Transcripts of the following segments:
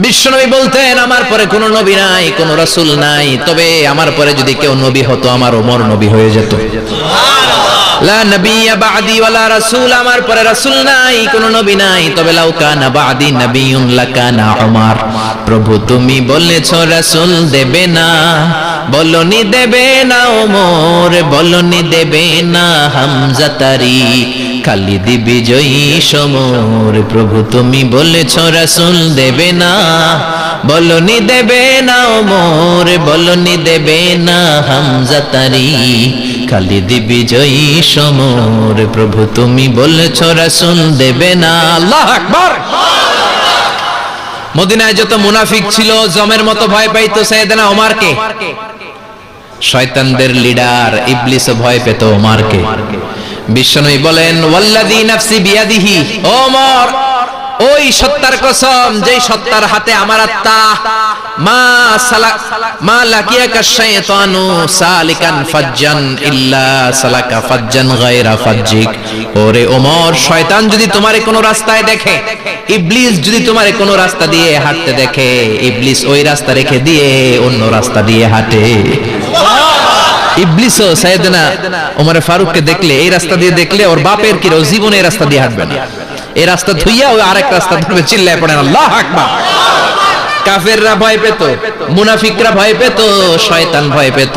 বিশ্বনবী বলতেন, আমার পরে কোনো নবী নাই, কোন রসুল নাই। তবে আমার পরে যদি কেউ নবী হতো, আমার ওমর নবী হয়ে যেত। লা নবিয়্যা বাদি ওয়ালা রাসূল, আমার পরে রাসূল নাই, কোনো নবী নাই। তবে লাউ কানা বাদি নবিয়্যুন লাকানা উমর। প্রভু, তুমি বলেছ রাসূল দেবে না, বলনি দেবে না ওমর বলনি দেবে না হামজা তারি, খালিদ বিজয়ী সমর। প্রভু, তুমি বলেছ রাসূল দেবে না বলনি দেবে না ওমর, বলনি দেবে না হামজা তারি। খালিদ বিজয়ী সমর, প্রভু তুমি বলেছ রাসূল দেবে না। আল্লাহ আকবার। মদিনায় যত মুনাফিক ছিল, জমের মতো ভয় পাইতো সাইয়েদনা ওমরকে। শয়তানদের লিডার ইবলিসও ভয় পেত ওমরকে। বিশ্বনবী বলেন, ওয়াল্লাযী নাফসি বিয়াদিহি ওমর ওই সত্তার কসম, যেই সত্তার হাতে আমার আত্মা, মা সালা, মা লাকিয়াকা সালিকান ফাজ্জান ইল্লা সালাকা ফাজ্জান গায়রা ফাজ্জিক। ওরে ওমর, শয়তান যদি তোমারে কোনো রাস্তায় দেখে, ইবলিস যদি তোমারে কোনো রাস্তা দিয়ে হাঁটতে দেখে, ইবলিস ওই রাস্তা রেখে দিয়ে অন্য রাস্তা দিয়ে হাঁটে। ইবলিসও সাইয়েদনা ওমর ফারুককে দেখলে, এই রাস্তা দিয়ে দেখলে ওর বাপের কি জীবনে এই রাস্তা দিয়ে হাঁটবে না। এই রাস্তা ধুইয়া ওই আরেক রাস্তা ধরবে, চিল্লায় পড়েন, আল্লাহ আকবার। কাফেররা ভয় পেত, মুনাফিকরা ভয় পেত, শয়তান ভয় পেত,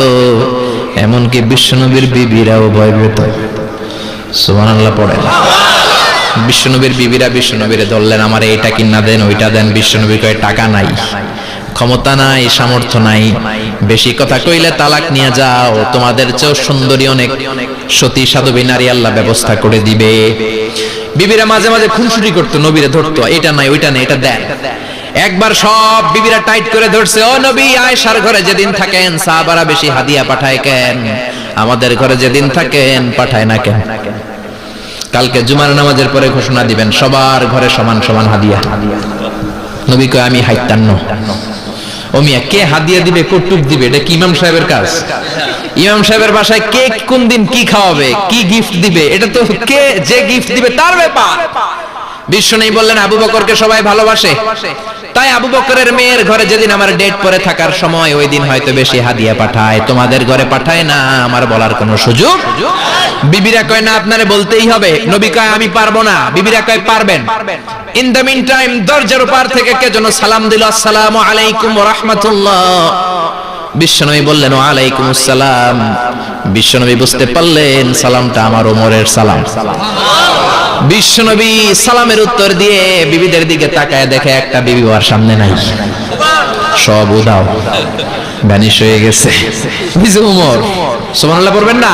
এমনকি বিশ্বনবীর বিবিরাও ভয় পেত। সুবহানাল্লাহ, পড়েন। বিশ্বনবীর বিবিরা বিশ্বনবীরে ধরলেন, আমার এইটা কিনা দেন, ওইটা দেন। বিশ্বনবী কয়, টাকা নাই, ক্ষমতা নাই, সামর্থ্য নাই। বেশি কথা কইলে তালাক নিয়ে যাও, তোমাদের চেয়েও সুন্দরী অনেক। সতী সাধবী নারী আল্লাহ ব্যবস্থা করে দিবে। বিবিরা মাঝে মাঝে খুনসুটি করতো, নবীরা ধরতো, এটা নাই, ওইটা নাই, এটা দেন। একবার সব বিবিরা টাইট করে ধরছে, ও নবী, আয়েশার ঘরে যেদিন থাকেন, সাহাবারা বেশি হাদিয়া পাঠায় কেন? আমাদের ঘরে যেদিন থাকেন, পাঠায় না কেন? কালকে জুমার নামাজের পরে ঘোষণা দিবেন, সবার ঘরে সমান সমান হাদিয়া। নবী কয়, আমি হাইতান্ন ও মিয়া, কে হাদিয়া দিবে কটুক দিবে? এটা কি ইমাম সাহেবের কাজ? ইমাম সাহেবের বাসায় কে কোন দিন কি খাওয়াবে, কি গিফট দিবে? এটা তো কে যে গিফট দিবে তার ব্যাপার। বিশ্ব নেই বললেন, আবু বকরকে সবাই ভালোবাসে। তাই আবু বকরের মেয়ের ঘরে যেদিন আমার ডেট পরে থাকার সময়, ওই দিন হয়তো বেশি হাদিয়া পাঠায়। তোমাদের ঘরে পাঠায় না, আমার বলার কোনো সুযোগ বিবিরা কয়, না, আপনারে বলতেই হবে। নবী কয়, আমি পারব না। বিবিরা কয়, পারবেন। ইন দ্য মিন টাইম দরজার পার থেকে কে যেন সালাম দিল, আসসালামু আলাইকুম ওয়া রাহমাতুল্লাহ। বিশ্বনবী বললেন আলাইকুম আসসালাম। বিশ্বনবী বুঝতে পারলেন, সালামটা আমার ওমরের সালাম। বিশ্বনবী সালামের উত্তর দিয়ে বিবিদের দিকে তাকায় দেখে একটা বিবি ওর সামনে নাই। সব উদাও, ভ্যানিশ হয়ে গেছে। বুঝছে উমর সুবহানাল্লাহ পড়বেন না?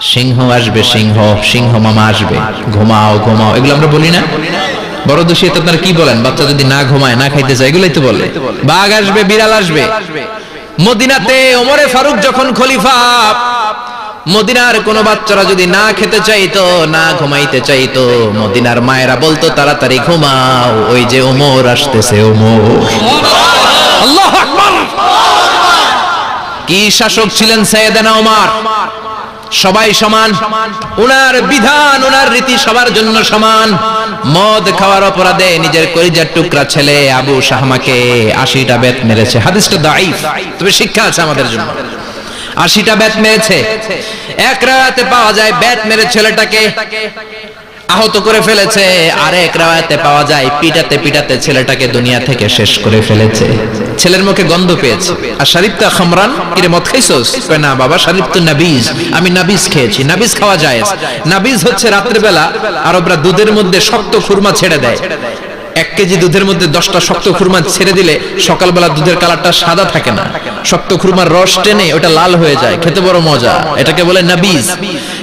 সিংহ আসবে, সিংহ সিংহ মামা আসবে। ঘুমাও ঘুমাও। এগুলো আমরা বলি না? বড় দোষী তো আপনারা কি বলেন? বাচ্চা যদি না ঘুমায়, না খাইতে চায়, এগুলোই তো বলে। বাঘ আসবে, বিড়াল আসবে। মদিনাতে ওমরে ফারুক যখন খলিফা, মদিনার কোন বাচ্চারা যদি না খেতে চাইতো, না ঘুমাইতে চাইতো, মদিনার মায়েরা বলতো, তাড়াতাড়ি ঘুমাও, ওই যে ওমর আসতেছে কি শাসক ছিলেন সৈয়দানা ওমর? সবাই সমান। উনার বিধান, উনার রীতি সবার জন্য সমান। মদ খাওয়ার অপরাধে নিজের করিজার টুকরা ছেলে আবু শাহমাকে আশিটা বেত মেরেছে। হাদিসটা দাইফ তবে শিক্ষা আছে আমাদের জন্য। আশিটা বেত মেরেছে। এক রাতে পাওয়া যায় বেত মেরে ছেলেটাকে। আহত করে ফেলেছে। আর এক রাতে পাওয়া যায়, পিটাতে পিটাতে ছেলেটাকে দুনিয়া থেকে শেষ করে ফেলেছে। ছেলের মুখে গন্ধ পেয়েছে। আর শারিফতা খামরান, কিরে, মদ খাইছস? কয়, না, বাবা, শারিফ তো নাবিজ। আমি নাবিজ খেয়েছি, নাবিজ খাওয়া যায় নাবিজ হচ্ছে রাত্রে বেলা আরবরা দুধের মধ্যে শক্ত খুরমা ছেড়ে দেয়। এক কেজি দুধের মধ্যে দশটা শক্ত খুরমা ছেড়ে দিলে সকালবেলা দুধের কালারটা সাদা থাকে না। শক্ত খুরমার রস টেনে ওটা লাল হয়ে যায়, খেতে বড় মজা। এটাকে বলে নাবিজ।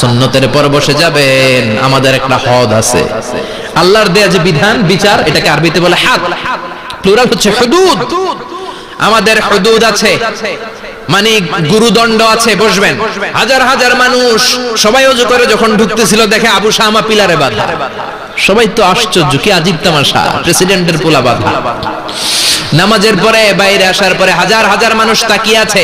সুন্নতের পর বসে যাবেন। আমাদের একটা হদ আছে। আল্লাহর দেয়া যে বিধান, বিচার, এটাকে আরবিতে বলে হাদ। প্লুরাল হচ্ছে হুদুদ। আমাদের হুদুদ আছে। মানে গুরুদণ্ড আছে, বসবেন। হাজার হাজার মানুষ সবাই অজু করে যখন ঢুকতেছিল, দেখে আবু শামা পিলারে বাধা। সবাই তো আশ্চর্য, কি আজিব তামাশা, প্রেসিডেন্টের পোলা বাধা। নামাজের পরে, বাইরে আসার পরে হাজার হাজার মানুষ তাকিয়ে আছে।